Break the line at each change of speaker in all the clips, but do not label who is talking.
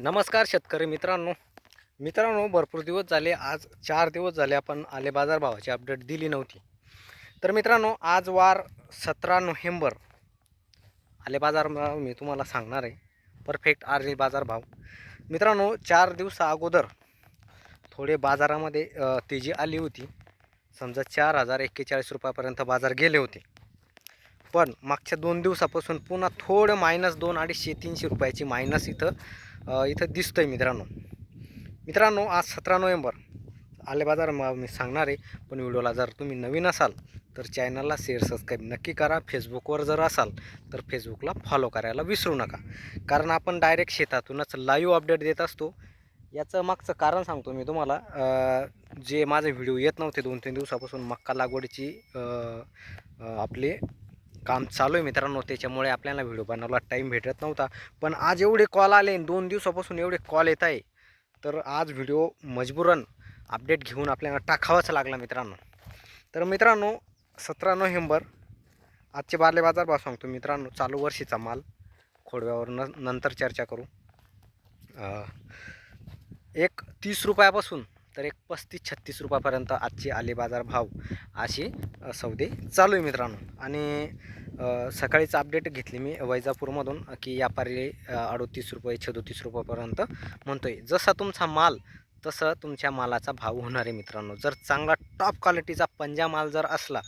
नमस्कार शेतकरी मित्रांनो. मित्रांनो भरपूर दिवस झाले आज चार दिवस झाले आपण आले बाजार भावाची अपडेट दिली नव्हती. तर मित्रांनो आज वार सतरा नोव्हेंबर. आले बाजारभाव मी तुम्हाला सांगणार आहे. परफेक्ट आले बाजारभाव मित्रांनो चार दिवसा अगोदर थोडे बाजारामध्ये तेजी आली होती. समजा चार हजार एक्केचाळीस रुपयापर्यंत बाजार गेले होते. पण मागच्या दोन दिवसापासून पुन्हा थोडं मायनस दोन अडीचशे तीनशे रुपयाची मायनस इथं इथं इथं आहे मित्रांनो. मित्रांनो आज सतरा नोव्हेंबर. आले बाजार म- मी सांगणार आहे पण व्हिडिओला जर तुम्ही नवीन असाल तर चॅनलला शेअर सबस्क्राईब नक्की करा. फेसबुकवर जर असाल तर फेसबुकला फॉलो करायला विसरू नका. कारण आपण डायरेक्ट शेतातूनच लाईव्ह अपडेट देत असतो. याचं मागचं कारण सांगतो मी तुम्हाला. जे माझे व्हिडिओ येत नव्हते दोन तीन दिवसापासून मक्का लागवडीची आपले काम चालू आहे मित्रांनो त्याच्यामुळे आपल्याला व्हिडिओ बनवायला टाईम भेटत नव्हता. पण आज एवढे कॉल आले आणि दोन दिवसापासून एवढे कॉल येत आहे. तर आज व्हिडिओ मजबूरन अपडेट घेऊन आपल्याला टाकावाच लागला मित्रांनो. तर मित्रांनो सतरा नोव्हेंबर आजचे बारले बाजार भाव सांगतो मित्रांनो चालू वर्षीचा माल. खोडव्यावर न नंतर चर्चा करू. एक तीस रुपयापासून तर एक पस्तीस छत्तीस रुपयापर्यंत आजचे आले बाजार भाव असे सौदे चालू आहे मित्रांनो. आणि सकाळीच अपडेट घेतली मी वैजापूरमधून की व्यापारी अ, अडोतीस रुपये छदोतीस रुपयापर्यंत म्हणतोय. जसा तुमचा माल तसं तुमच्या मालाचा भाव होणार आहे मित्रांनो. जर चांगला टॉप क्वालिटीचा पंजा माल जर असला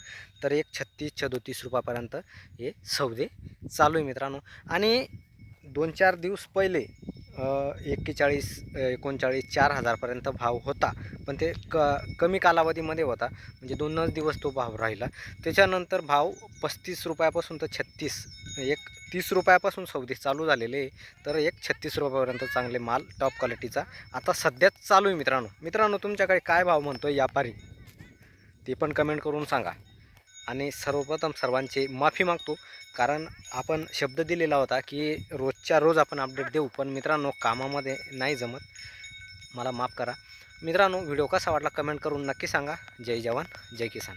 तर एक छत्तीस छदोतीस रुपयापर्यंत हे सौदे चालू आहे मित्रांनो. आणि दोन चार दिवस पहिले एक्केचाळीस एकोणचाळीस चार हजारपर्यंत भाव होता. पण ते क कमी कालावधीमध्ये होता. म्हणजे दोनच दिवस तो भाव राहिला. त्याच्यानंतर भाव पस्तीस रुपयापासून तर छत्तीस एक तीस रुपयापासून सौदे चालू झालेले तर एक छत्तीस रुपयापर्यंत चांगले माल टॉप क्वालिटीचा आता सध्याच चालू आहे मित्रांनो. मित्रांनो तुमच्याकडे काय भाव म्हणतो आहे व्यापारी. ते पण कमेंट करून सांगा. आणि सर्वप्रथम सर्वांचे माफी मागतो. कारण आपण शब्द दिलेला होता की रोजच्या रोज आपण अपडेट देऊ पण मित्रांनो कामामध्ये नाही जमत. मला माफ करा. मित्रांनो व्हिडिओ कसा वाटला कमेंट करून नक्की सांगा. जय जवान जय किसान.